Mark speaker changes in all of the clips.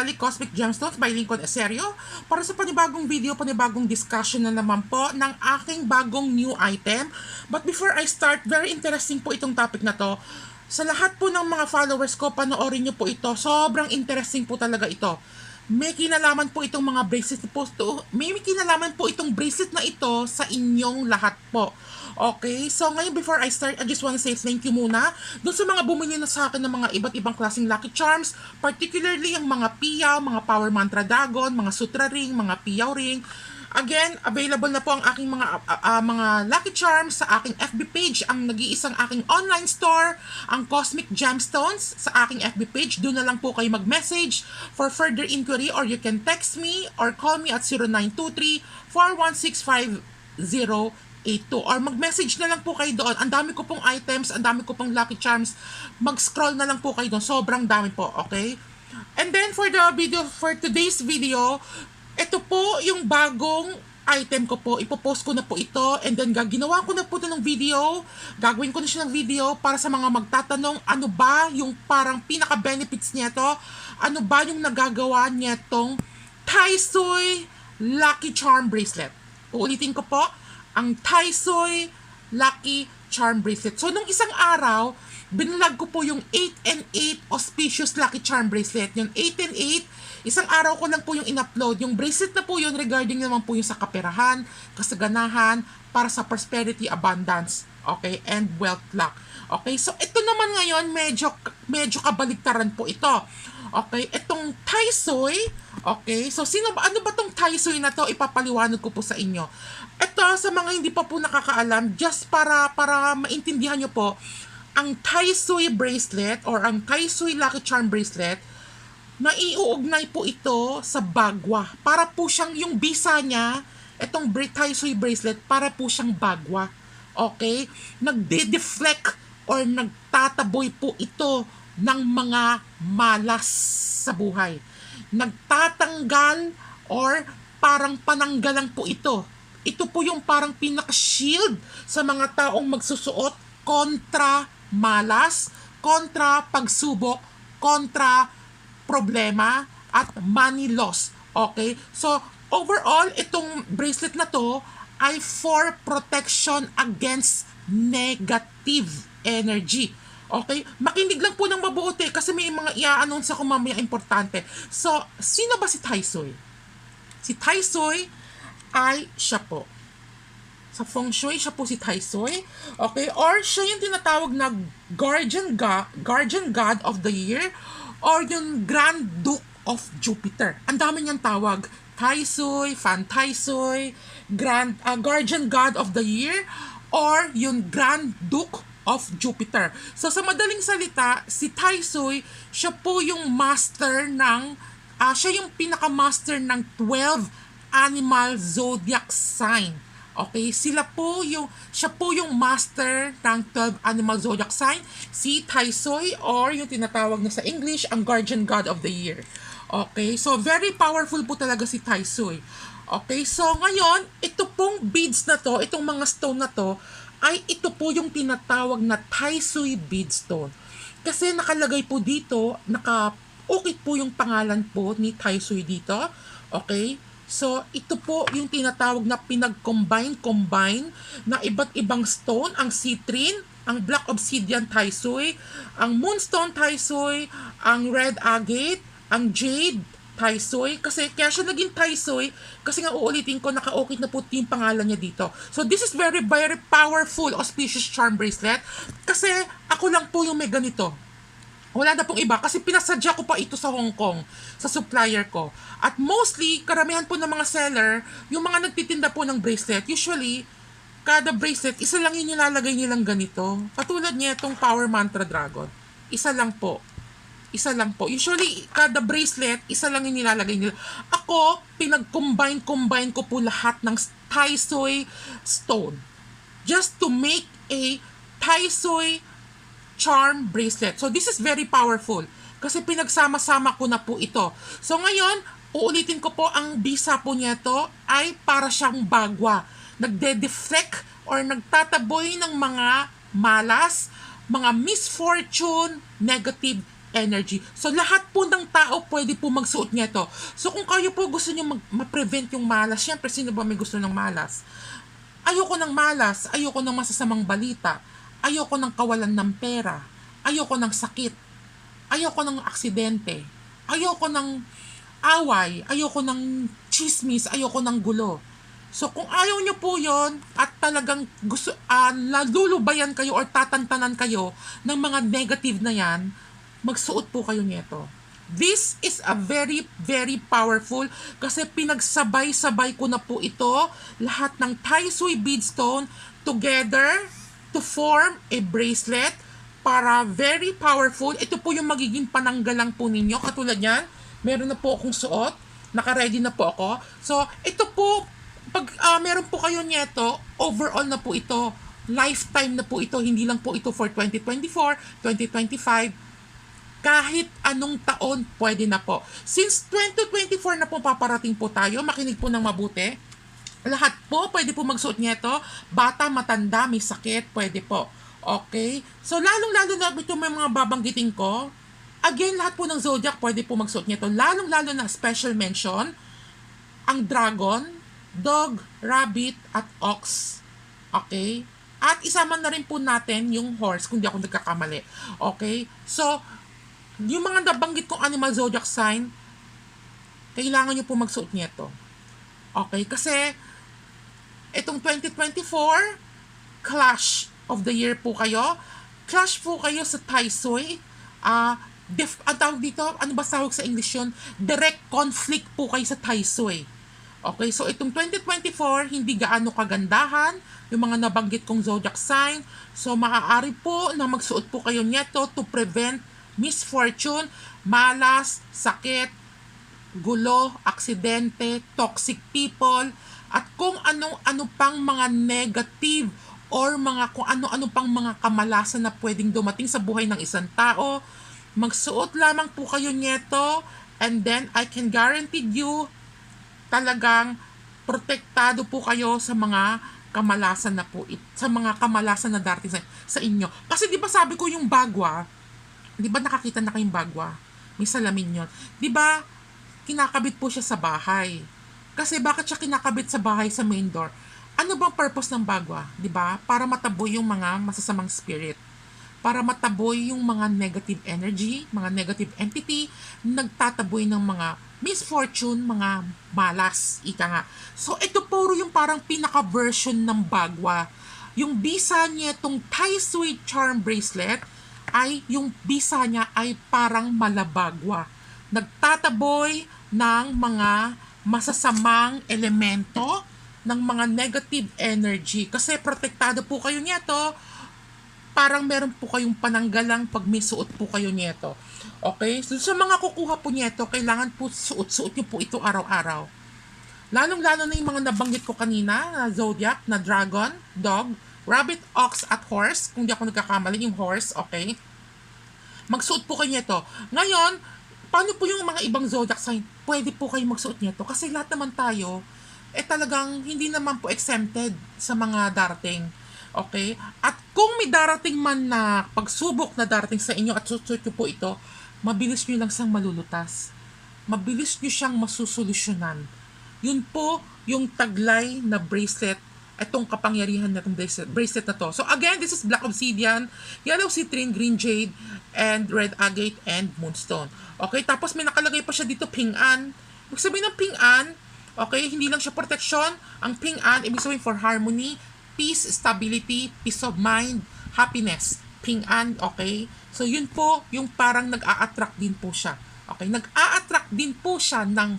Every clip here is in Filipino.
Speaker 1: nagbabalik Cosmic Gemstones by Lincoln Eserio para sa panibagong video, panibagong discussion na naman po ng aking bagong new item. But before I start, very interesting po itong topic na to. Sa lahat po ng mga followers ko, panoorin nyo po ito. Sobrang interesting po talaga ito. May kinalaman po itong mga bracelet po to. May kinalaman po itong bracelet na ito sa inyong lahat po. Okay, so ngayon before I start, I just want to say thank you muna doon sa mga bumili na sa akin ng mga iba't ibang klaseng Lucky Charms, particularly ang mga Piyaw, mga Power Mantra Dragon, mga Sutra Ring, mga Piyaw Ring. Again, available na po ang aking mga ah, ah, mga Lucky Charms sa aking FB page, ang nag-iisang aking online store, ang Cosmic Gemstones sa aking FB page. Doon na lang po kayo mag-message for further inquiry or you can text me or call me at 0923 41650 82 or mag-message na lang po kayo doon. Ang dami ko pong items, ang dami ko pong Lucky Charms. Mag-scroll na lang po kayo doon. Sobrang dami po, okay? And then for the video, for today's video, ito po yung bagong item ko po. Ipopost ko na po ito and then gaginawa ko na po ito ng video. Gagawin ko na siya ng video para sa mga magtatanong ano ba yung parang pinaka-benefits niya to. Ano ba yung nagagawa niya tong Taisoy Lucky Charm Bracelet. Uulitin ko po, ang Taisoy Lucky Charm Bracelet. So, nung isang araw, binlag ko po yung 8 and 8 Auspicious Lucky Charm Bracelet. Yung 8 and 8, isang araw ko lang po yung in-upload. Yung bracelet na po yun regarding naman po yung sa kaperahan, kasaganahan, para sa prosperity, abundance, okay, and wealth luck. Okay, so ito naman ngayon, medyo, medyo kabaliktaran po ito. Okay, itong Taisoy, okay, so sino ba, ano ba tong Taisoy na to? Ipapaliwanag ko po sa inyo. Ito, sa mga hindi pa po nakakaalam, just para, para maintindihan nyo po, ang Taisoy bracelet or ang Taisoy Lucky Charm bracelet, naiuugnay po ito sa bagwa. Para po siyang yung bisa niya, itong bra- Taisoy bracelet, para po siyang bagwa. Okay? Nagde-deflect or nagtataboy po ito ng mga malas sa buhay. Nagtatanggal or parang pananggalang po ito. Ito po yung parang pinaka-shield sa mga taong magsusuot kontra malas, kontra pagsubok, kontra problema at money loss. Okay? So, overall, itong bracelet na to ay for protection against negative energy. Okay? Makinig lang po ng mabuti kasi may mga i-announce ako mamaya importante. So, sino ba si Taisoy? Si Taisoy ay siya po. Sa feng shui, siya po si Taisoy. Okay? Or siya yung tinatawag na guardian god, guardian god of the year or yung Grand Duke of Jupiter. Ang dami niyang tawag. Taisoy, Fan Taisoy, Grand, uh, Guardian God of the Year, or yung Grand Duke of Jupiter. So sa madaling salita, si Taisoy, siya po yung master ng, ah, siya yung pinaka-master ng 12 animal zodiac sign. Okay, sila po yung, siya po yung master ng 12 animal zodiac sign, si Taisoy or yung tinatawag na sa English, ang guardian god of the year. Okay, so very powerful po talaga si Taisoy. Okay, so ngayon, ito pong beads na to, itong mga stone na to, ay ito po yung tinatawag na Taisoy beadstone. Kasi nakalagay po dito, naka-ukit po yung pangalan po ni Taisoy dito. Okay? So, ito po yung tinatawag na pinag-combine-combine na iba't ibang stone, ang citrine, ang black obsidian Taisoy, ang moonstone Taisoy, ang red agate, ang jade Taisoy, kasi kaya siya naging Taisoy, kasi nga uulitin ko, naka-okay na po yung pangalan niya dito. So, this is very, very powerful auspicious charm bracelet, kasi ako lang po yung may ganito. Wala na pong iba kasi pinasadya ko pa ito sa Hong Kong, sa supplier ko. At mostly, karamihan po ng mga seller, yung mga nagtitinda po ng bracelet, usually, kada bracelet, isa lang yung nilalagay nilang ganito. Katulad niya itong Power Mantra Dragon. Isa lang po. Isa lang po. Usually, kada bracelet, isa lang yung nilalagay nila. Ako, pinag-combine-combine ko po lahat ng Taisoy stone. Just to make a Taisoy charm bracelet. So, this is very powerful. Kasi pinagsama-sama ko na po ito. So, ngayon, uulitin ko po, ang bisa po niya to ay para siyang bagwa. Nagde-deflect or nagtataboy ng mga malas, mga misfortune, negative energy. So, lahat po ng tao pwede po magsuot nito. So, kung kayo po gusto nyo mag- ma-prevent yung malas, syempre, sino ba may gusto ng malas? Ayoko ng malas, ayoko ng masasamang balita, ayoko ng kawalan ng pera, ayoko ng sakit, ayoko ng aksidente, ayoko ng away, ayoko ng chismis, ayoko ng gulo. So kung ayaw nyo po yon at talagang gusto, uh, lalulubayan kayo or tatantanan kayo ng mga negative na yan, magsuot po kayo nito. This is a very, very powerful kasi pinagsabay-sabay ko na po ito, lahat ng Tai Sui beadstone together to form a bracelet para very powerful. Ito po yung magiging pananggalang po ninyo. Katulad yan, meron na po akong suot. Naka-ready na po ako. So, ito po, pag ah, meron po kayo nito, overall na po ito. Lifetime na po ito. Hindi lang po ito for 2024, 2025. Kahit anong taon, pwede na po. Since 2024 na po paparating po tayo, makinig po ng mabuti. Lahat po, pwede po magsuot nito. Bata, matanda, may sakit, pwede po. Okay? So, lalong-lalo na ito may mga babanggitin ko. Again, lahat po ng zodiac pwede po magsuot nito. Lalong-lalo na special mention, ang dragon, dog, rabbit, at ox. Okay? At isama na rin po natin yung horse, kung di ako nagkakamali. Okay? So, yung mga nabanggit kong animal zodiac sign, kailangan nyo po magsuot nito. Okay? Kasi, itong 2024, clash of the year po kayo. Clash po kayo sa Taisui. Ah, def, ang tawag dito, ano ba tawag sa English yun? Direct conflict po kayo sa Taisui. Okay, so itong 2024, hindi gaano kagandahan yung mga nabanggit kong zodiac sign. So, maaari po na magsuot po kayo nito to prevent misfortune, malas, sakit, gulo, aksidente, toxic people, at kung ano-ano pang mga negative or mga kung ano-ano pang mga kamalasan na pwedeng dumating sa buhay ng isang tao. Magsuot lamang po kayo nito and then I can guarantee you talagang protektado po kayo sa mga kamalasan na po sa mga kamalasan na darating sa, sa inyo. Kasi 'di ba sabi ko yung bagwa, 'di ba nakakita na kayong bagwa? May salamin 'yon. 'Di ba kinakabit po siya sa bahay? Kasi bakit siya kinakabit sa bahay sa main door? Ano bang purpose ng bagwa? 'Di ba? Para mataboy yung mga masasamang spirit. Para mataboy yung mga negative energy, mga negative entity, nagtataboy ng mga misfortune, mga malas, ika nga. So, ito puro yung parang pinaka-version ng bagwa. Yung bisa niya, itong Tai Sui Charm Bracelet, ay yung bisa niya ay parang malabagwa. Nagtataboy ng mga masasamang elemento, ng mga negative energy. Kasi protektado po kayo nito, parang meron po kayong pananggalang pag may suot po kayo nito. Okay? So, sa mga kukuha po nito, kailangan po suot-suot nyo po ito araw-araw. Lalong-lalo na yung mga nabanggit ko kanina, na zodiac, na dragon, dog, rabbit, ox, at horse. Kung di ako nagkakamali, yung horse, okay? Magsuot po kayo nito. Ngayon, paano po yung mga ibang zodiac sign? Pwede po kayo magsuot nito. Kasi lahat naman tayo, eh talagang hindi naman po exempted sa mga darating. Okay? At kung may darating man na pagsubok na darating sa inyo at susuot nyo po ito, mabilis nyo lang siyang malulutas. Mabilis nyo siyang masusolusyonan. Yun po yung taglay na bracelet itong kapangyarihan na itong bracelet, bracelet na to. So again, this is black obsidian, yellow citrine, green jade, and red agate, and moonstone. Okay, tapos may nakalagay pa siya dito, ping-an. Ibig sabihin ng ping-an, okay, hindi lang siya protection. Ang ping-an, ibig sabihin for harmony, peace, stability, peace of mind, happiness. Ping-an, okay? So yun po, yung parang nag-a-attract din po siya. Okay, nag-a-attract din po siya ng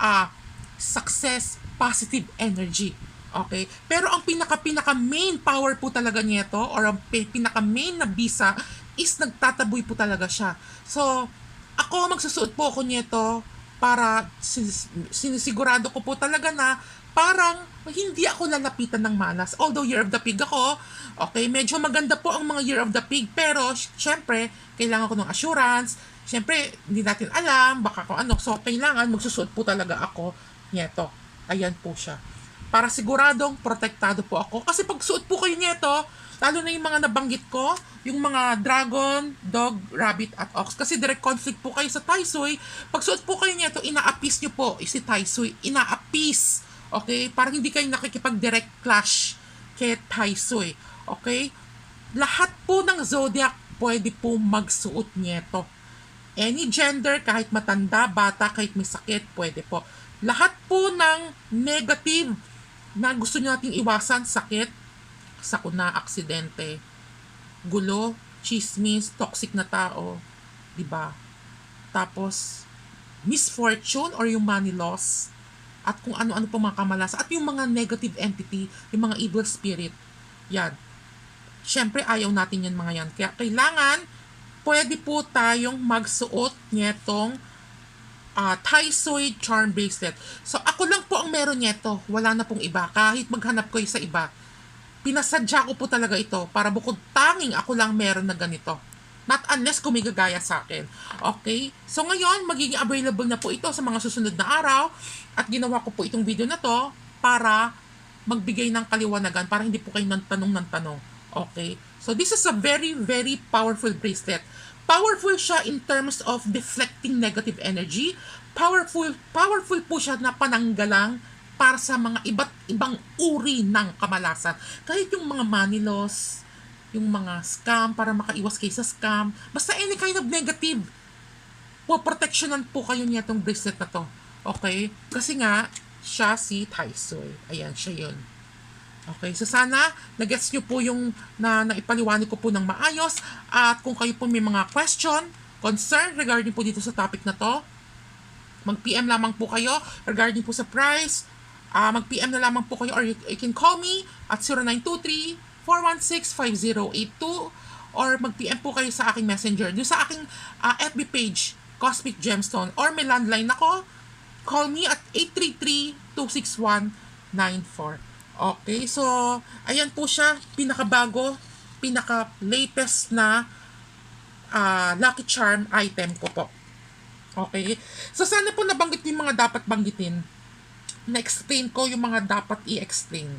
Speaker 1: ah, success, positive energy. Okay? Pero ang pinaka-pinaka main power po talaga nito or ang pi- pinaka-main na bisa is nagtataboy po talaga siya. So, ako magsusuot po ako nito para sinis- sinisigurado ko po talaga na parang hindi ako lalapitan ng malas. Although Year of the Pig ako, okay, medyo maganda po ang mga Year of the Pig, pero sy- syempre, kailangan ko ng assurance. Syempre, hindi natin alam, baka kung ano. So, kailangan magsusuot po talaga ako nito. Ayan po siya. Para siguradong protektado po ako. Kasi pag suot po kayo nito, Lalo na yung mga nabanggit ko, yung mga dragon, dog, rabbit, at ox. Kasi direct conflict po kayo sa Taisoy. Pag suot po kayo nito, ina-appease nyo po si Taisoy. Ina-appease. Okay? Parang hindi kayo nakikipag-direct clash kay Taisoy. Okay? Lahat po ng zodiac pwede po magsuot nito. Any gender, kahit matanda, bata, kahit may sakit, pwede po. Lahat po ng negative na gusto nating iwasan, sakit, sakuna, aksidente, gulo, chismis, toxic na tao, di ba? Tapos, misfortune or yung money loss, at kung ano-ano po mga kamalas, at yung mga negative entity, yung mga evil spirit, yan. Siyempre, ayaw natin yan mga yan. Kaya kailangan, pwede po tayong magsuot nitong uh, Taisoy Charm Bracelet. So, ako lang po ang meron nito. Wala na pong iba. Kahit maghanap ko sa iba. Pinasadya ko po talaga ito para bukod tanging ako lang meron na ganito. Not unless kung may gagaya sa akin. Okay? So, ngayon, magiging available na po ito sa mga susunod na araw. At ginawa ko po itong video na to para magbigay ng kaliwanagan para hindi po kayo ng tanong ng tanong. Okay? So, this is a very, very powerful bracelet. Powerful siya in terms of deflecting negative energy. Powerful, powerful po siya na pananggalang para sa mga iba't ibang uri ng kamalasan. Kahit yung mga money loss, yung mga scam para makaiwas kayo sa scam. Basta any kind of negative. Po, protectionan po kayo niya itong bracelet na to. Okay? Kasi nga, siya si Taisoy. Ayan, siya yun. Okay, so sana nagets nyo po yung na naipaliwanag ko po ng maayos. At kung kayo po may mga question, concern regarding po dito sa topic na to, mag-PM lamang po kayo regarding po sa price, uh, mag-PM na lamang po kayo or you, you can call me at 0923-416-5082 or mag-PM po kayo sa aking messenger, doon sa aking uh, FB page, Cosmic Gemstone. Or may landline ako, call me at 833-261-94. Okay, so, ayan po siya, pinakabago, pinaka-latest na uh, Lucky Charm item ko po. Okay, so sana po nabanggit yung mga dapat banggitin. Na-explain ko yung mga dapat i-explain.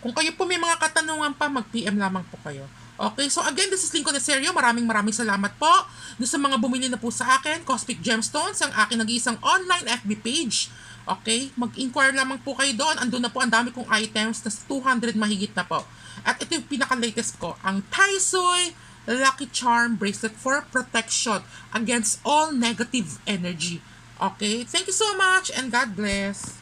Speaker 1: Kung kayo po may mga katanungan pa, mag-PM lamang po kayo. Okay, so again, this is Lincoln Serio. Maraming maraming salamat po sa mga bumili na po sa akin, Cosmic Gemstones, ang aking nag-iisang online FB page. Okay? Mag-inquire lamang po kayo doon. Andun na po ang dami kong items na 200 mahigit na po. At ito yung pinaka-latest ko. Ang Taisoy Lucky Charm Bracelet for protection against all negative energy. Okay? Thank you so much and God bless.